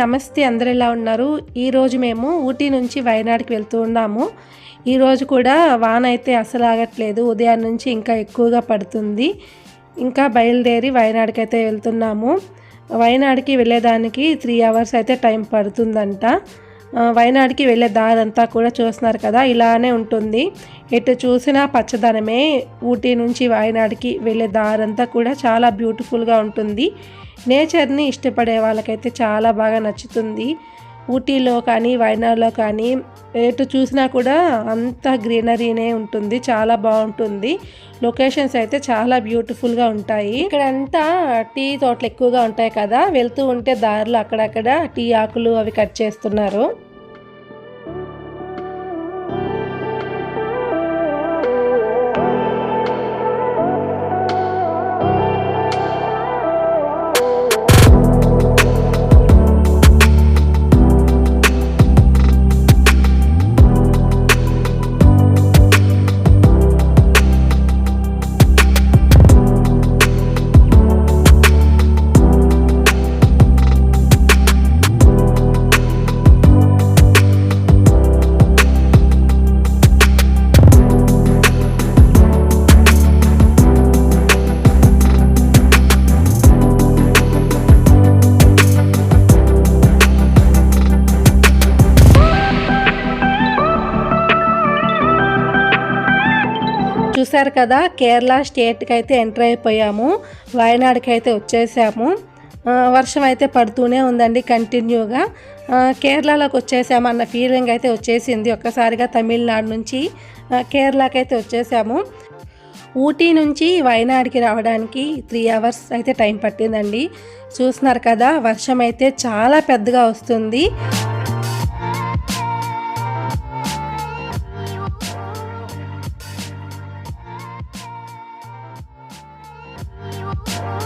నమస్తే అందరు ఎలా ఉన్నారు ఈరోజు మేము ఊటీ నుంచి వయనాడుకి వెళ్తూ ఉన్నాము. ఈరోజు కూడా వాన అయితే అసలు ఆగట్లేదు. ఉదయం నుంచి ఇంకా ఎక్కువగా పడుతుంది. ఇంకా బయలుదేరి వైనాడ్కి అయితే వెళ్తున్నాము. వైనాడ్కి వెళ్ళేదానికి త్రీ అవర్స్ అయితే టైం పడుతుందంట. ఆ, వెళ్ళే దారంతా కూడా చూస్తున్నారు కదా ఇలానే ఉంటుంది. ఎటు చూసినా పచ్చదనమే. ఊటీ నుంచి వాయనాడ్కి వెళ్ళే దారంతా కూడా చాలా బ్యూటిఫుల్గా ఉంటుంది. నేచర్ని ఇష్టపడే వాళ్ళకైతే చాలా బాగా నచ్చుతుంది. ఊటీలో కానీ వైనాడ్లో కానీ ఎటు చూసినా కూడా అంత గ్రీనరీనే ఉంటుంది. చాలా బాగుంటుంది. లొకేషన్స్ అయితే చాలా బ్యూటిఫుల్గా ఉంటాయి. ఇక్కడంతా టీ తోటలు ఎక్కువగా ఉంటాయి కదా. వెళ్తూ ఉంటే దారిలో అక్కడక్కడ టీ ఆకులు అవి కట్ చేస్తున్నారు. చూశారు కదా కేరళ స్టేట్కి అయితే ఎంటర్ అయిపోయాము వయనాడుకి అయితే వచ్చేసాము వర్షం అయితే పడుతూనే ఉందండి కంటిన్యూగా. కేరళలోకి వచ్చేసాము అన్న ఫీలింగ్ అయితే వచ్చేసింది ఒక్కసారిగా తమిళనాడు నుంచి కేరళకి అయితే వచ్చేసాము. ఊటీ నుంచి వయనాడుకి రావడానికి త్రీ అవర్స్ అయితే టైం పట్టిందండి. చూస్తున్నారు కదా వర్షం అయితే చాలా పెద్దగా వస్తుంది. ఇక్కడ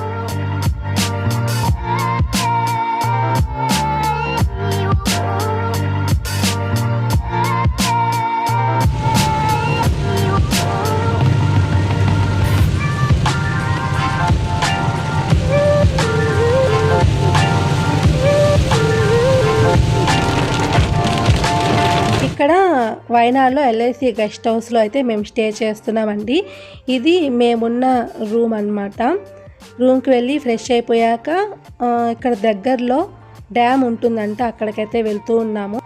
వైనాడ్లో ఎల్ఐసి గెస్ట్ హౌస్లో అయితే మేము స్టే చేస్తున్నామండి. ఇది మేమున్న రూమ్ అన్నమాట. రూమ్కి వెళ్ళి ఫ్రెష్ అయిపోయాక ఇక్కడ దగ్గరలో డ్యామ్ ఉంటుందంట అక్కడికైతే వెళ్తూ ఉన్నాము.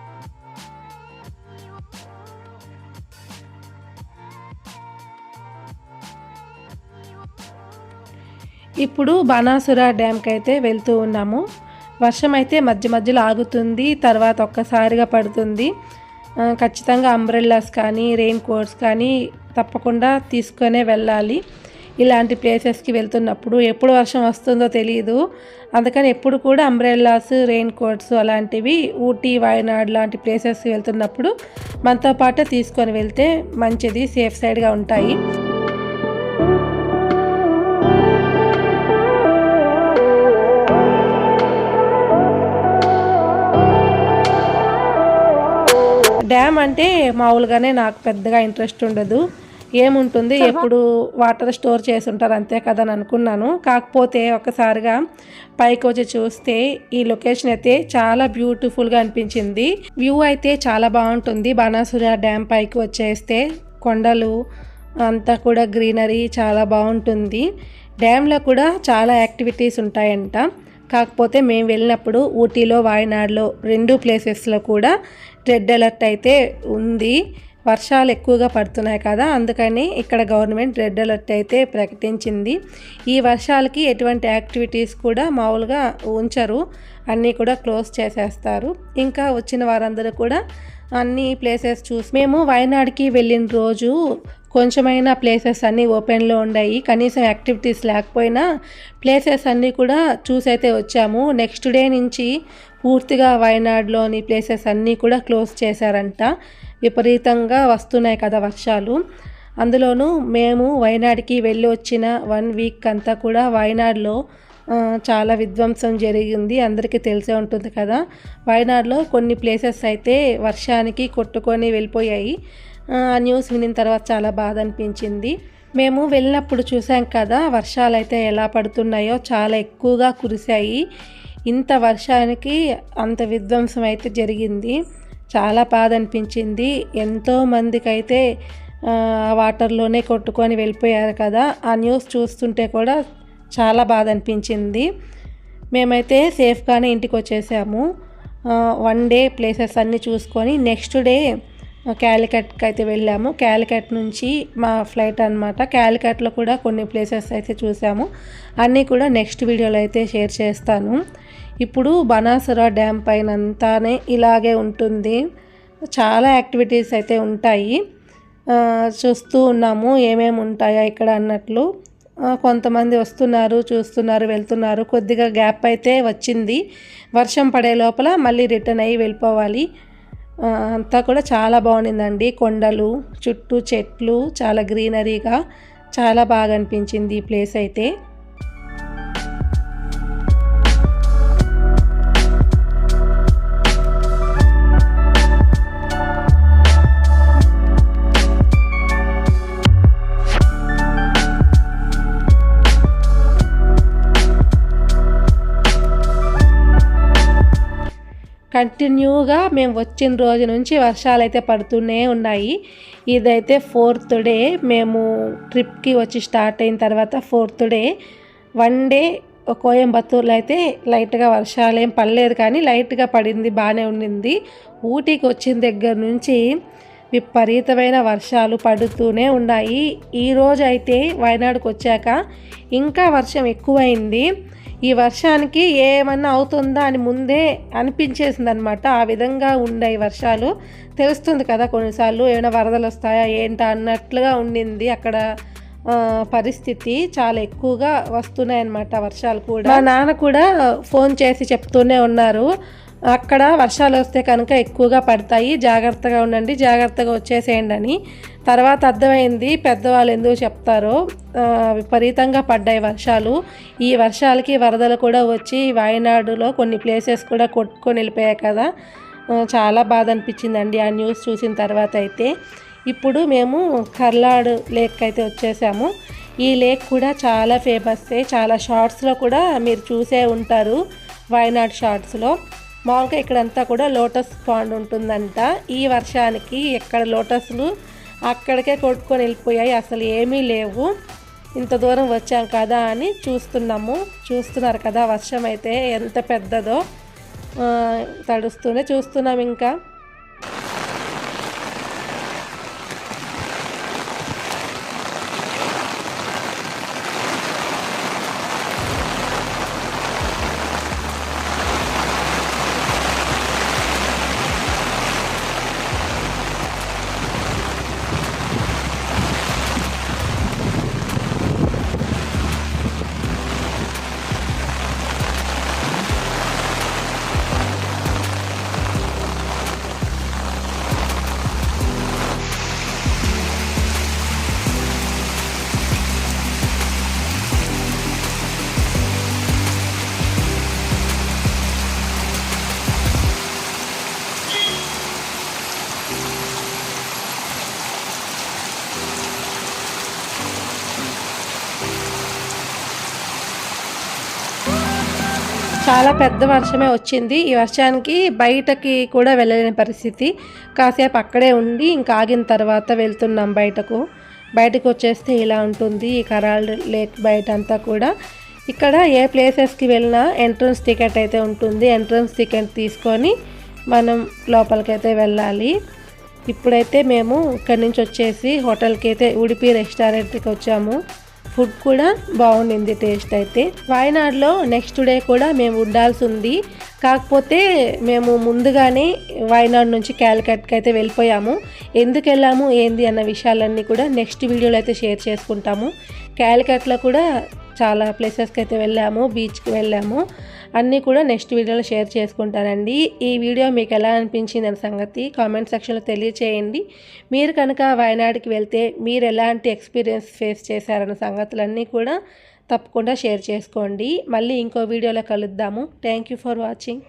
ఇప్పుడు బాణాసుర డ్యామ్కి అయితే వెళ్తూ ఉన్నాము. వర్షం అయితే మధ్య మధ్యలో ఆగుతుంది తర్వాత ఒక్కసారిగా పడుతుంది. ఖచ్చితంగా అంబ్రెల్లాస్ కానీ రెయిన్ కోట్స్ కానీ తప్పకుండా తీసుకొనే వెళ్ళాలి. ఇలాంటి ప్లేసెస్కి వెళ్తున్నప్పుడు ఎప్పుడు వర్షం వస్తుందో తెలియదు అందుకని ఎప్పుడు కూడా అంబ్రెల్లాస్ రెయిన్ కోట్స్ అలాంటివి ఊటీ వాయనాడ్ లాంటి ప్లేసెస్కి వెళ్తున్నప్పుడు మనతో పాటు తీసుకొని వెళ్తే మంచిది సేఫ్ సైడ్గా ఉంటాయి. డ్యామ్ అంటే మామూలుగానే నాకు పెద్దగా ఇంట్రెస్ట్ ఉండదు. ఏముంటుంది? ఎప్పుడు వాటర్ స్టోర్ చేసి ఉంటారు అంతే కదా అని అనుకున్నాను. కాకపోతే ఒకసారిగా పైకి వచ్చి చూస్తే ఈ లొకేషన్ అయితే చాలా బ్యూటిఫుల్గా అనిపించింది. వ్యూ అయితే చాలా బాగుంటుంది. బాణాసుర డ్యామ్ పైకి వచ్చేస్తే కొండలు అంతా కూడా గ్రీనరీ చాలా బాగుంటుంది. డ్యామ్లో కూడా చాలా యాక్టివిటీస్ ఉంటాయంట. కాకపోతే మేము వెళ్ళినప్పుడు ఊటీలో వాయనాడులో రెండు ప్లేసెస్లో కూడా రెడ్ అలర్ట్ అయితే ఉంది. వర్షాలు ఎక్కువగా పడుతున్నాయి కదా అందుకని ఇక్కడ గవర్నమెంట్ రెడ్ అలర్ట్ అయితే ప్రకటించింది. ఈ వర్షాలకి ఎటువంటి యాక్టివిటీస్ కూడా మామూలుగా ఉంచరు అన్నీ కూడా క్లోజ్ చేసేస్తారు. ఇంకా వచ్చిన వారందరూ కూడా అన్ని ప్లేసెస్ చూసి మేము వయనాడుకి వెళ్ళిన రోజు కొంచెమైనా ప్లేసెస్ అన్నీ ఓపెన్లో ఉన్నాయి కనీసం యాక్టివిటీస్ లేకపోయినా ప్లేసెస్ అన్నీ కూడా చూసైతే వచ్చాము. నెక్స్ట్ డే నుంచి పూర్తిగా వయనాడులోని ప్లేసెస్ అన్నీ కూడా క్లోజ్ చేశారంట. విపరీతంగా వస్తున్నాయి కదా వర్షాలు. అందులోనూ మేము వయనాడుకి వెళ్ళి వచ్చిన వన్ వీక్ అంతా కూడా వయనాడులో చాలా విధ్వంసం జరిగింది. అందరికీ తెలిసే ఉంటుంది కదా. వయనాడులో కొన్ని ప్లేసెస్ అయితే వర్షానికి కొట్టుకొని వెళ్ళిపోయాయి. ఆ న్యూస్ వినిన తర్వాత చాలా బాధ అనిపించింది. మేము వెళ్ళినప్పుడు చూసాం కదా వర్షాలు అయితే ఎలా పడుతున్నాయో చాలా ఎక్కువగా కురిశాయి. ఇంత వర్షానికి అంత విధ్వంసం అయితే జరిగింది. చాలా బాధ అనిపించింది. ఎంతోమందికి అయితే వాటర్లోనే కొట్టుకొని వెళ్ళిపోయారు కదా. ఆ న్యూస్ చూస్తుంటే కూడా చాలా బాధ అనిపించింది మేమైతే సేఫ్గానే ఇంటికి వచ్చేసాము వన్ డే ప్లేసెస్ అన్నీ చూసుకొని నెక్స్ట్ డే క్యాలికట్కి అయితే వెళ్ళాము. క్యాలికట్ నుంచి మా ఫ్లైట్ అనమాట క్యాలికట్లో కూడా కొన్ని ప్లేసెస్ అయితే చూసాము. అన్నీ కూడా నెక్స్ట్ వీడియోలో అయితే షేర్ చేస్తాను. ఇప్పుడు బనాసురా డ్యామ్ పైన అంతానే ఇలాగే ఉంటుంది. చాలా యాక్టివిటీస్ అయితే ఉంటాయి. చూస్తూ ఉన్నాము. ఏమేమి ఉంటాయో ఇక్కడ అన్నట్లు. కొంతమంది వస్తున్నారు చూస్తున్నారు వెళ్తున్నారు. కొద్దిగా గ్యాప్ అయితే వచ్చింది. వర్షం పడే లోపల మళ్ళీ రిటర్న్ అయ్యి వెళ్ళిపోవాలి. అంతా కూడా చాలా బాగుండిందండి. కొండలు చుట్టూ చెట్లు చాలా గ్రీనరీగా చాలా బాగా అనిపించింది ఈ ప్లేస్ అయితే. కంటిన్యూగా మేము వచ్చిన రోజు నుంచి వర్షాలు అయితే పడుతూనే ఉన్నాయి. ఇదైతే ఫోర్త్ డే. మేము ట్రిప్కి వచ్చి స్టార్ట్ అయిన తర్వాత ఫోర్త్ డే. వన్ డే కోయంబత్తూర్లో అయితే లైట్గా వర్షాలు ఏం పడలేదు కానీ లైట్గా పడింది బాగానే ఉండింది. ఊటీకి వచ్చిన దగ్గర నుంచి విపరీతమైన వర్షాలు పడుతూనే ఉన్నాయి. ఈరోజు అయితే వయనాడుకు వచ్చాక ఇంకా వర్షం ఎక్కువైంది. ఈ వర్షానికి ఏమన్నా అవుతుందా అని ముందే అనిపించేసింది అనమాట ఆ విధంగా ఉండే వర్షాలు. తెలుస్తుంది కదా కొన్నిసార్లు ఏమైనా వరదలు వస్తాయా ఏంటా అన్నట్లుగా ఉండింది అక్కడ పరిస్థితి. చాలా ఎక్కువగా వస్తున్నాయి అన్నమాట వర్షాలు కూడా. మా నాన్న కూడా ఫోన్ చేసి చెప్తూనే ఉన్నారు. అక్కడ వర్షాలు వస్తే కనుక ఎక్కువగా పడతాయి. జాగ్రత్తగా ఉండండి. జాగ్రత్తగా వచ్చేసేయండి అని తర్వాత అర్థమైంది పెద్దవాళ్ళు ఎందుకు చెప్తారో. విపరీతంగా పడ్డాయి వర్షాలు. ఈ వర్షాలకి వరదలు కూడా వచ్చి వాయనాడులో కొన్ని ప్లేసెస్ కూడా కొట్టుకొని వెళ్ళిపోయాయి కదా. చాలా బాధ అనిపించిందండి ఆ న్యూస్ చూసిన తర్వాత అయితే. ఇప్పుడు మేము కర్లాడు లేక్ అయితే వచ్చేసాము. ఈ లేక్ కూడా చాలా ఫేమస్ చాలా షార్ట్స్లో కూడా మీరు చూసే ఉంటారు. వాయనాడ్ షార్ట్స్లో మామూలుగా ఇక్కడంతా కూడా లోటస్ పాండ్ ఉంటుందంట. ఈ వర్షానికి ఎక్కడ లోటస్లు అక్కడికే కొట్టుకొని వెళ్ళిపోయాయి. అసలు ఏమీ లేవు. ఇంత దూరం వచ్చాం కదా అని చూస్తున్నాము. చూస్తున్నారు కదా వర్షం అయితే ఎంత పెద్దదో తడుస్తూనే చూస్తున్నాం ఇంకా. చాలా పెద్ద వర్షమే వచ్చింది. ఈ వర్షానికి బయటకి కూడా వెళ్ళలేని పరిస్థితి. కాసేపు అక్కడే ఉండి ఇంకా ఆగిన తర్వాత వెళ్తున్నాం బయటకు. బయటకు వచ్చేస్తే ఇలా ఉంటుంది. ఈ కరాల్ లేక్ బయట అంతా కూడా. ఇక్కడ ఏ ప్లేసెస్కి వెళ్ళినా ఎంట్రన్స్ టికెట్ అయితే ఉంటుంది. ఎంట్రన్స్ టికెట్ తీసుకొని మనం లోపలికైతే వెళ్ళాలి. ఇప్పుడైతే మేము ఇక్కడి నుంచి వచ్చేసి హోటల్కి అయితే ఉడిపి రెస్టారెంట్కి వచ్చాము. ఫుడ్ కూడా బాగుండింది టేస్ట్ అయితే. వాయనాడులో నెక్స్ట్ డే కూడా మేము ఉండాల్సి ఉంది కాకపోతే మేము ముందుగానే వాయనాడు నుంచి క్యాలికట్కి అయితే వెళ్ళిపోయాము. ఎందుకు వెళ్ళాము ఏంది అన్న విషయాలన్నీ కూడా నెక్స్ట్ వీడియోలో అయితే షేర్ చేసుకుంటాము. క్యాలికట్లో కూడా చాలా ప్లేసెస్కి అయితే వెళ్ళాము బీచ్కి వెళ్ళాము. అన్నీ కూడా నెక్స్ట్ వీడియోలో షేర్ చేసుకుంటానండి. ఈ వీడియో మీకు ఎలా అనిపించింది అనే సంగతి కామెంట్ సెక్షన్లో తెలియచేయండి. మీరు కనుక వయనాడుకి వెళ్తే మీరు ఎలాంటి ఎక్స్పీరియన్స్ ఫేస్ చేశారన్న సంగతులన్నీ కూడా తప్పకుండా షేర్ చేసుకోండి. మళ్ళీ ఇంకో వీడియోలో కలుద్దాము. Thank you for watching.